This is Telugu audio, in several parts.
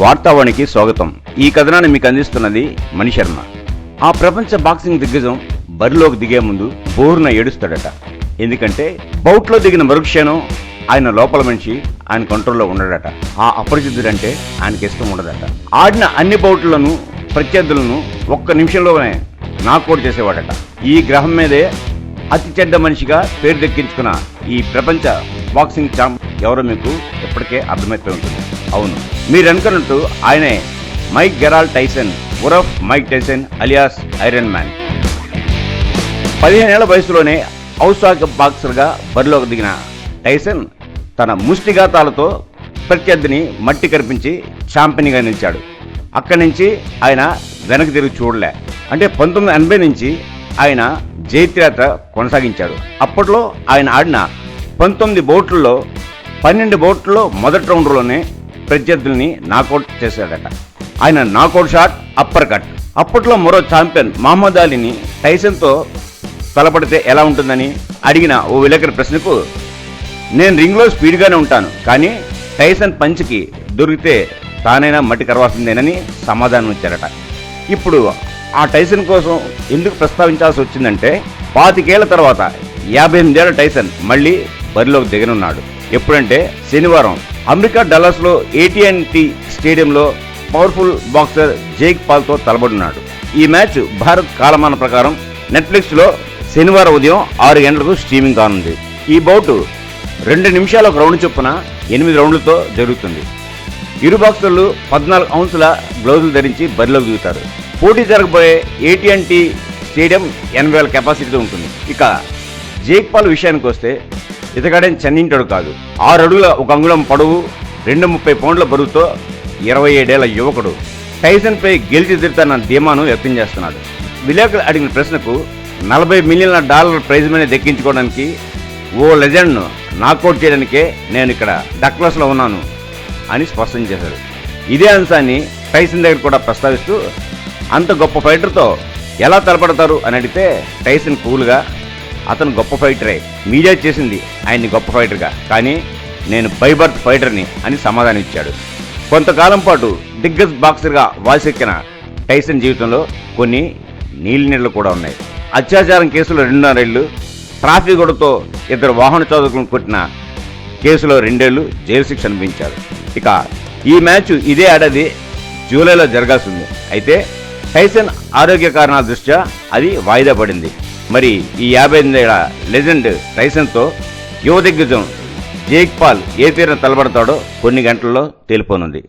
వార్తావాణికి స్వాగతం. ఈ కథనాన్ని మీకు అందిస్తున్నది మణిశర్మ ఆ ప్రపంచ బాక్సింగ్ దిగ్గజం బరిలోకి దిగే ముందు బోరున ఏడుస్తాడట. ఎందుకంటే బౌట్లో దిగిన మరుక్షణం ఆయన లోపల మనిషి ఆయన కంట్రోల్లో ఉండడట. ఆ అపరిచితుడంటే ఆయనకి ఇష్టం ఉండదట. ఆడిన అన్ని బౌట్లను ప్రత్యర్థులను ఒక్క నిమిషంలోనే నాకౌట్ చేసేవాడట. ఈ గ్రహం మీదే అతి చెడ్డ మనిషిగా పేరు దక్కించుకున్న ఈ ప్రపంచ బాక్సింగ్ ఛాంప్ ఎవరో మీకు ఎప్పటికే అర్థమైపోయి ఉంటుంది. అవును. మీరు అనుకున్నట్టు ఆయనే మైక్ గెరాల్ టైసన్ ఉరఫ్ Mike Tyson alias iron man. పదిహేనేళ్ళ వయసులోనే ఔసాక బాక్సర్గా బరిలోకి దిగిన టైసన్ తన ముష్టిఘాతాలతో ప్రత్యర్థిని మట్టి కరిపించి ఛాంపియన్గా నిలిచాడు. అక్కడి నుంచి ఆయన వెనక్కి తిరిగి చూడలే. అంటే పంతొమ్మిది ఎనభై నుంచి ఆయన జైత్యాత్ర కొనసాగించాడు. అప్పట్లో ఆయన ఆడిన పంతొమ్మిది బోట్లలో పన్నెండు బోట్లలో మొదటి రౌండ్లోనే ప్రత్యర్థుల్ని నాకౌట్ చేశాడట. ఆయన నాకౌట్ షాట్ అప్పర్ కట్. అప్పట్లో మరో ఛాంపియన్ మహమ్మద్ అలీని టైసన్తో తలపడితే ఎలా ఉంటుందని అడిగిన ఓ విలేకరి ప్రశ్నకు నేను రింగ్లో స్పీడ్గానే ఉంటాను కానీ టైసన్ పంచ్కి దొరికితే తానైనా మట్టి కరవాల్సిందేనని సమాధానం ఇచ్చారట ఇప్పుడు ఆ టైసన్ కోసం ఎందుకు ప్రస్తావించాల్సి వచ్చిందంటే పాతికేళ్ళ తర్వాత యాభై ఎనిమిదేళ్ళ టైసన్ మళ్ళీ బరిలోకి దిగనున్నాడు. ఎప్పుడంటే శనివారం అమెరికా డల్లాస్లో ఏటీఎన్టీ స్టేడియంలో పవర్ఫుల్ బాక్సర్ జేక్ పాల్తో తలబడున్నాడు ఈ మ్యాచ్ భారత్ కాలమాన ప్రకారం నెట్ఫ్లిక్స్లో శనివారం ఉదయం ఆరు గంటలకు స్ట్రీమింగ్ కానుంది. ఈ బౌటు రెండు నిమిషాల ఒక రౌండ్ చొప్పున ఎనిమిది రౌండ్లతో జరుగుతుంది. ఇరు బాక్సర్లు పద్నాలుగు ఔన్సుల గ్లౌజులు ధరించి బరిలోకి దిగుతారు. పోటీ జరగబోయే ఏటీఎన్టీ స్టేడియం ఎనభై వేల కెపాసిటీతో ఉంటుంది. ఇక జేక్ పాల్ విషయానికి వస్తే ఇతగాడేం చెన్నింటాడు కాదు. ఆరు అడుగుల ఒక అంగుళం పొడవు రెండు ముప్పై పౌండ్ల బరువుతో ఇరవై ఏడేళ్ళ యువకుడు. టైసన్పై గెలిచి తిరుతాన్న ధీమాను వ్యక్తం చేస్తున్నాడు. విలేకరులు అడిగిన ప్రశ్నకు నలభై మిలియన్ల డాలర్ ప్రైజ్ మనీ దక్కించుకోవడానికి ఓ లెజెండ్ను నాకౌట్ చేయడానికే నేను ఇక్కడ డక్లస్లో ఉన్నాను అని స్పష్టం చేశారు. ఇదే అంశాన్ని టైసన్ దగ్గర కూడా ప్రస్తావిస్తూ అంత గొప్ప ఫైటర్తో ఎలా తలపడతారు అని అడిగితే టైసన్ కూల్గా అతను గొప్ప ఫైటరే మీడియా చేసింది ఆయన్ని గొప్ప ఫైటర్గా కానీ నేను బైబర్త్ ఫైటర్ని అని సమాధానం ఇచ్చాడు. కొంతకాలం పాటు దిగ్గజ్ బాక్సర్గా వాసెక్కిన టైసన్ జీవితంలో కొన్ని నీళ్ళ కూడా ఉన్నాయి. అత్యాచారం కేసులో రెండున్నరేళ్ళు ట్రాఫిక్ గొడవతో ఇద్దరు వాహన చదువుకుని కొట్టిన కేసులో రెండేళ్ళు జైలు శిక్ష అనిపించారు ఇక ఈ మ్యాచ్ ఇదే ఏడాది జూలైలో జరగాల్సింది అయితే టైసన్ ఆరోగ్య కారణాల దృష్ట్యా అది వాయిదా పడింది. మరి ఈ యాభై ఎనిమిదేళ్ళ లెజెండ్ టైసన్తో యువ దిగ్గజం జేక్ పాల్ ఏ తీరం తలబడతాడో కొన్ని గంటల్లో తేలిపోనుంది.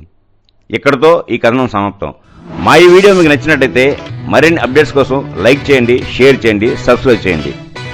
ఇక్కడతో ఈ కథనం సమాప్తం. మా ఈ వీడియో మీకు నచ్చినట్టయితే మరిన్ని అప్డేట్స్ కోసం లైక్ చేయండి షేర్ చేయండి సబ్స్క్రైబ్ చేయండి.